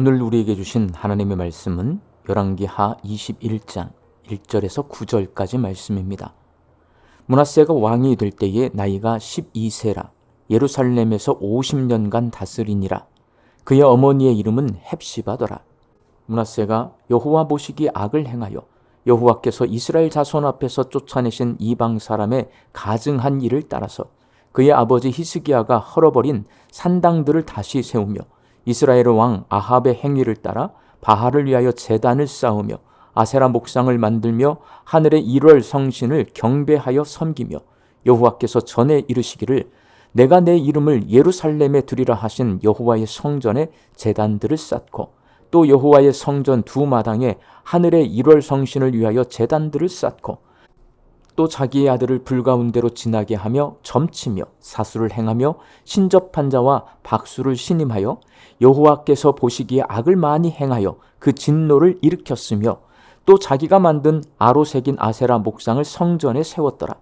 오늘 우리에게 주신 하나님의 말씀은 열왕기하 21장 1절에서 9절까지 말씀입니다. 문하세가 왕이 될 때에 나이가 12세라. 예루살렘에서 50년간 다스리니라. 그의 어머니의 이름은 헵시바더라. 문하세가 여호와 보시기 악을 행하여 여호와께서 이스라엘 자손 앞에서 쫓아내신 이방 사람의 가증한 일을 따라서 그의 아버지 히스기야가 헐어버린 산당들을 다시 세우며 이스라엘 왕 아합의 행위를 따라 바알을 위하여 제단을 쌓으며 아세라 목상을 만들며 하늘의 1월 성신을 경배하여 섬기며 여호와께서 전에 이르시기를 내가 내 이름을 예루살렘에 두리라 하신 여호와의 성전에 제단들을 쌓고 또 여호와의 성전 두 마당에 하늘의 1월 성신을 위하여 제단들을 쌓고 또 자기의 아들을 불가운데로 지나게 하며 점치며 사수를 행하며 신접한 자와 박수를 신임하여 여호와께서 보시기에 악을 많이 행하여 그 진노를 일으켰으며 또 자기가 만든 아로색인 아세라 목상을 성전에 세웠더라.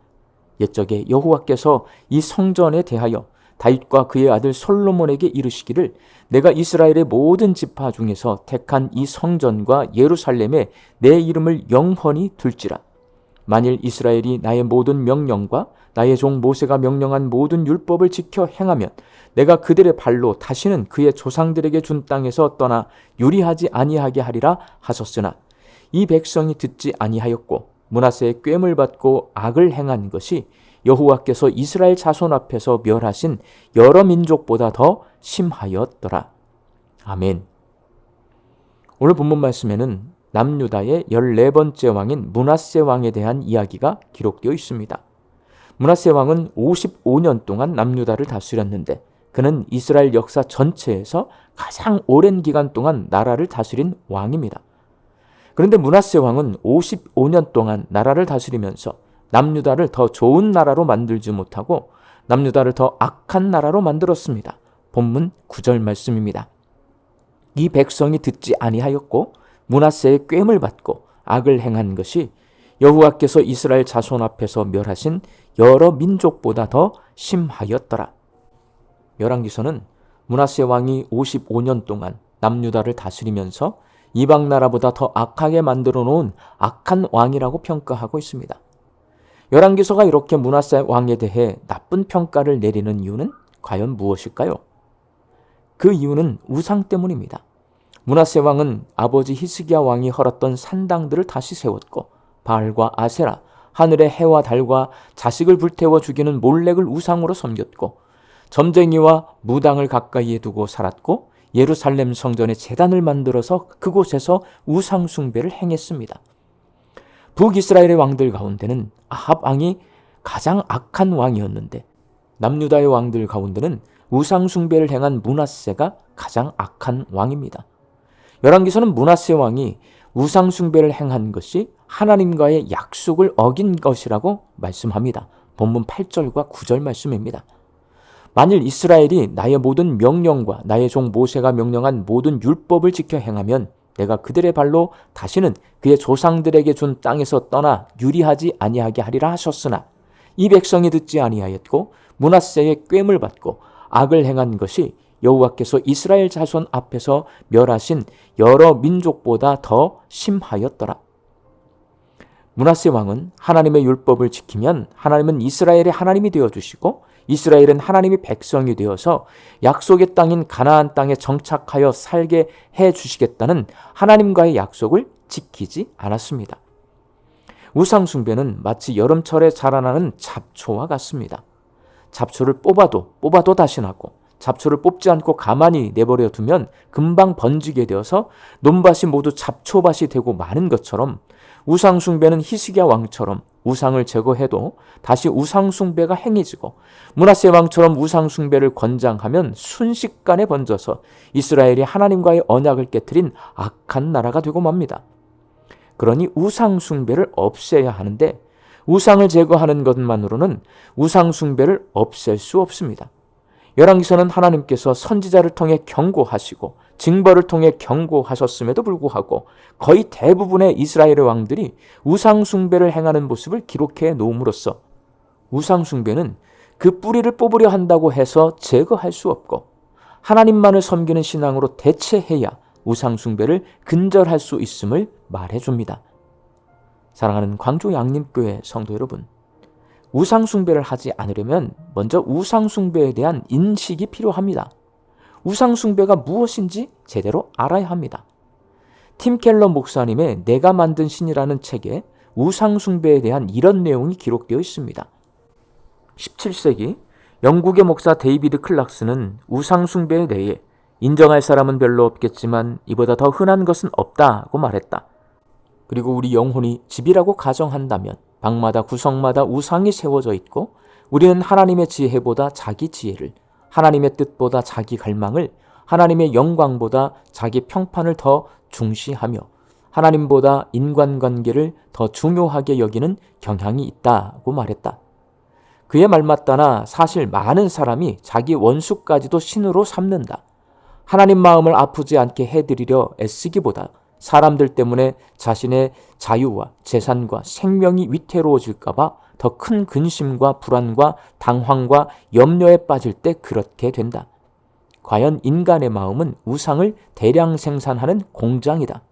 옛적에 여호와께서 이 성전에 대하여 다윗과 그의 아들 솔로몬에게 이르시기를 내가 이스라엘의 모든 지파 중에서 택한 이 성전과 예루살렘에 내 이름을 영원히 둘지라. 만일 이스라엘이 나의 모든 명령과 나의 종 모세가 명령한 모든 율법을 지켜 행하면 내가 그들의 발로 다시는 그의 조상들에게 준 땅에서 떠나 유리하지 아니하게 하리라 하셨으나 이 백성이 듣지 아니하였고 문하세의 꿰을 받고 악을 행한 것이 여호와께서 이스라엘 자손 앞에서 멸하신 여러 민족보다 더 심하였더라. 아멘. 오늘 본문 말씀에는 남유다의 14번째 왕인 문하세 왕에 대한 이야기가 기록되어 있습니다. 문하세 왕은 55년 동안 남유다를 다스렸는데 그는 이스라엘 역사 전체에서 가장 오랜 기간 동안 나라를 다스린 왕입니다. 그런데 문하세 왕은 55년 동안 나라를 다스리면서 남유다를 더 좋은 나라로 만들지 못하고 남유다를 더 악한 나라로 만들었습니다. 본문 9절 말씀입니다. 이 백성이 듣지 아니하였고 문하세의 꿰을 받고 악을 행한 것이 여호와께서 이스라엘 자손 앞에서 멸하신 여러 민족보다 더 심하였더라. 열왕기서는 문하세 왕이 55년 동안 남유다를 다스리면서 이방 나라보다 더 악하게 만들어 놓은 악한 왕이라고 평가하고 있습니다. 열왕기서가 이렇게 문하세 왕에 대해 나쁜 평가를 내리는 이유는 과연 무엇일까요? 그 이유는 우상 때문입니다. 문하세 왕은 아버지 히스기야 왕이 헐었던 산당들을 다시 세웠고 바알과 아세라, 하늘의 해와 달과 자식을 불태워 죽이는 몰렉을 우상으로 섬겼고 점쟁이와 무당을 가까이에 두고 살았고 예루살렘 성전에 재단을 만들어서 그곳에서 우상 숭배를 행했습니다. 북이스라엘의 왕들 가운데는 아합 왕이 가장 악한 왕이었는데 남유다의 왕들 가운데는 우상 숭배를 행한 문하세가 가장 악한 왕입니다. 열왕기서는 문하세 왕이 우상 숭배를 행한 것이 하나님과의 약속을 어긴 것이라고 말씀합니다. 본문 8절과 9절 말씀입니다. 만일 이스라엘이 나의 모든 명령과 나의 종 모세가 명령한 모든 율법을 지켜 행하면 내가 그들의 발로 다시는 그의 조상들에게 준 땅에서 떠나 유리하지 아니하게 하리라 하셨으나 이 백성이 듣지 아니하였고 문하세의 꿰을 받고 악을 행한 것이 여호와께서 이스라엘 자손 앞에서 멸하신 여러 민족보다 더 심하였더라. 문하세 왕은 하나님의 율법을 지키면 하나님은 이스라엘의 하나님이 되어 주시고 이스라엘은 하나님의 백성이 되어서 약속의 땅인 가나안 땅에 정착하여 살게 해 주시겠다는 하나님과의 약속을 지키지 않았습니다. 우상 숭배는 마치 여름철에 자라나는 잡초와 같습니다. 잡초를 뽑아도 뽑아도 다시 나고 잡초를 뽑지 않고 가만히 내버려 두면 금방 번지게 되어서 논밭이 모두 잡초밭이 되고 마는 것처럼 우상숭배는 히스기야 왕처럼 우상을 제거해도 다시 우상숭배가 행해지고 문하세 왕처럼 우상숭배를 권장하면 순식간에 번져서 이스라엘이 하나님과의 언약을 깨뜨린 악한 나라가 되고 맙니다. 그러니 우상숭배를 없애야 하는데 우상을 제거하는 것만으로는 우상숭배를 없앨 수 없습니다. 열왕기서는 하나님께서 선지자를 통해 경고하시고 징벌을 통해 경고하셨음에도 불구하고 거의 대부분의 이스라엘의 왕들이 우상 숭배를 행하는 모습을 기록해 놓음으로써 우상 숭배는 그 뿌리를 뽑으려 한다고 해서 제거할 수 없고 하나님만을 섬기는 신앙으로 대체해야 우상숭배를 근절할 수 있음을 말해줍니다. 사랑하는 광주 양림교회 성도 여러분, 우상숭배를 하지 않으려면 먼저 우상숭배에 대한 인식이 필요합니다. 우상숭배가 무엇인지 제대로 알아야 합니다. 팀 켈러 목사님의 내가 만든 신이라는 책에 우상숭배에 대한 이런 내용이 기록되어 있습니다. 17세기 영국의 목사 데이비드 클락스는 우상숭배에 대해 인정할 사람은 별로 없겠지만 이보다 더 흔한 것은 없다고 말했다. 그리고 우리 영혼이 집이라고 가정한다면 방마다 구성마다 우상이 세워져 있고 우리는 하나님의 지혜보다 자기 지혜를 하나님의 뜻보다 자기 갈망을 하나님의 영광보다 자기 평판을 더 중시하며 하나님보다 인간관계를 더 중요하게 여기는 경향이 있다고 말했다. 그의 말 맞다나 사실 많은 사람이 자기 원수까지도 신으로 삼는다. 하나님 마음을 아프지 않게 해드리려 애쓰기보다 사람들 때문에 자신의 자유와 재산과 생명이 위태로워질까봐 더 큰 근심과 불안과 당황과 염려에 빠질 때 그렇게 된다. 과연 인간의 마음은 우상을 대량 생산하는 공장이다.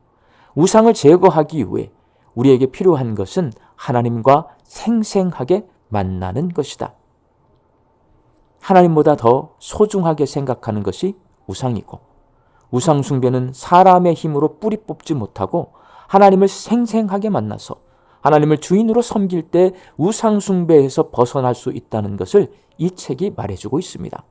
우상을 제거하기 위해 우리에게 필요한 것은 하나님과 생생하게 만나는 것이다. 하나님보다 더 소중하게 생각하는 것이 우상이고 우상숭배는 사람의 힘으로 뿌리 뽑지 못하고 하나님을 생생하게 만나서 하나님을 주인으로 섬길 때 우상숭배에서 벗어날 수 있다는 것을 이 책이 말해주고 있습니다.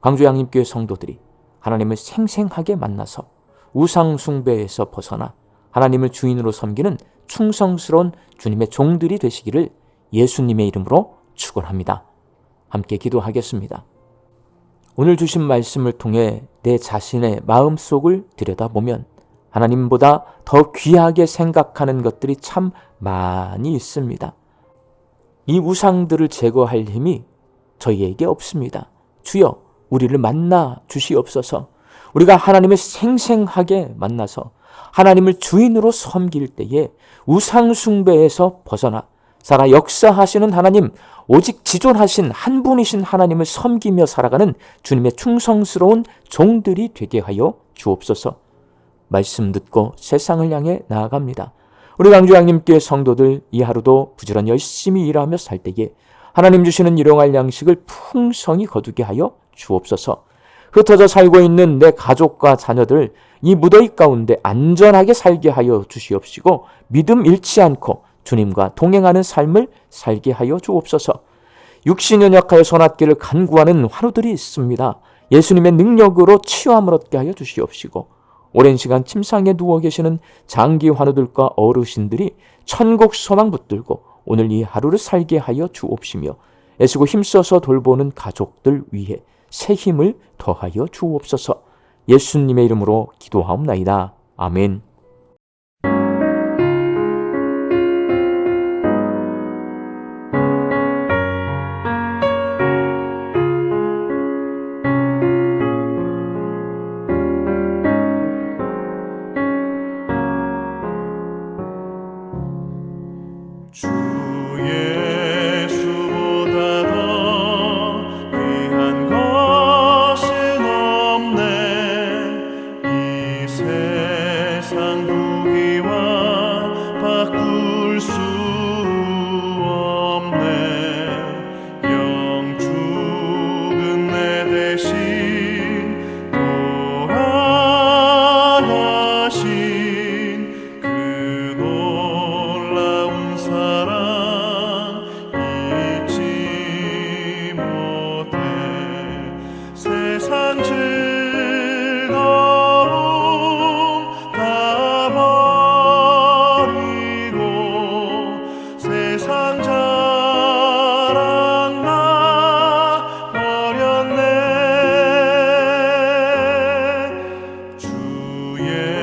광주 양림교회 성도들이 하나님을 생생하게 만나서 우상숭배에서 벗어나 하나님을 주인으로 섬기는 충성스러운 주님의 종들이 되시기를 예수님의 이름으로 축원합니다. 함께 기도하겠습니다. 오늘 주신 말씀을 통해 내 자신의 마음속을 들여다보면 하나님보다 더 귀하게 생각하는 것들이 참 많이 있습니다. 이 우상들을 제거할 힘이 저희에게 없습니다. 주여, 우리를 만나 주시옵소서. 우리가 하나님을 생생하게 만나서 하나님을 주인으로 섬길 때에 우상숭배에서 벗어나 살아 역사하시는 하나님, 오직 지존하신 한 분이신 하나님을 섬기며 살아가는 주님의 충성스러운 종들이 되게 하여 주옵소서. 말씀 듣고 세상을 향해 나아갑니다. 우리 강주 양님께 성도들 이 하루도 부지런히 열심히 일하며 살 때에 하나님 주시는 일용할 양식을 풍성히 거두게 하여 주옵소서. 흩어져 살고 있는 내 가족과 자녀들 이 무더위 가운데 안전하게 살게 하여 주시옵시고 믿음 잃지 않고 주님과 동행하는 삶을 살게 하여 주옵소서. 육신 연 약하여 선악기를 간구하는 환우들이 있습니다. 예수님의 능력으로 치유함을 얻게 하여 주시옵시고 오랜 시간 침상에 누워 계시는 장기 환우들과 어르신들이 천국 소망 붙들고 오늘 이 하루를 살게 하여 주옵시며 애쓰고 힘써서 돌보는 가족들 위해 새 힘을 더하여 주옵소서 예수님의 이름으로 기도하옵나이다. 아멘. 그 놀라운 사랑 잊지 못해 세상 즐거움 다 버리고 세상 자 yeah.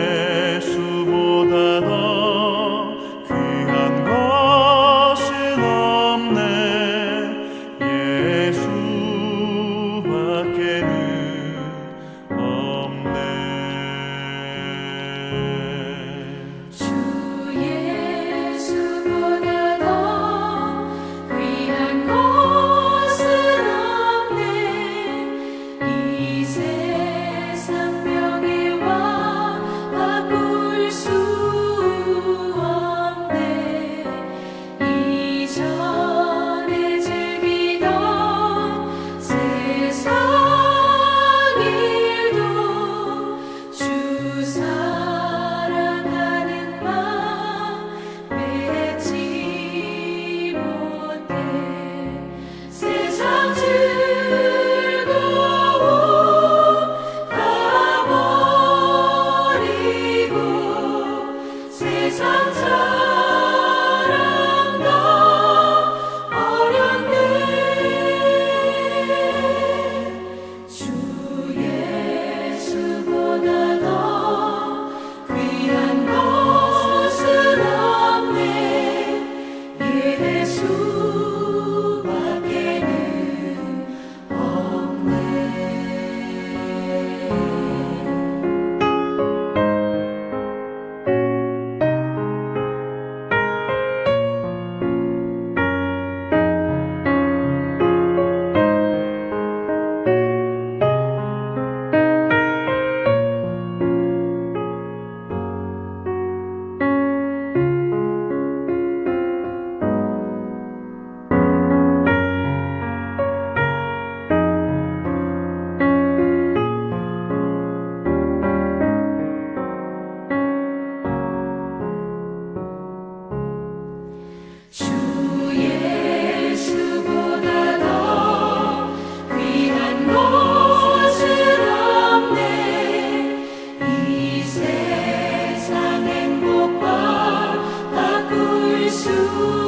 you.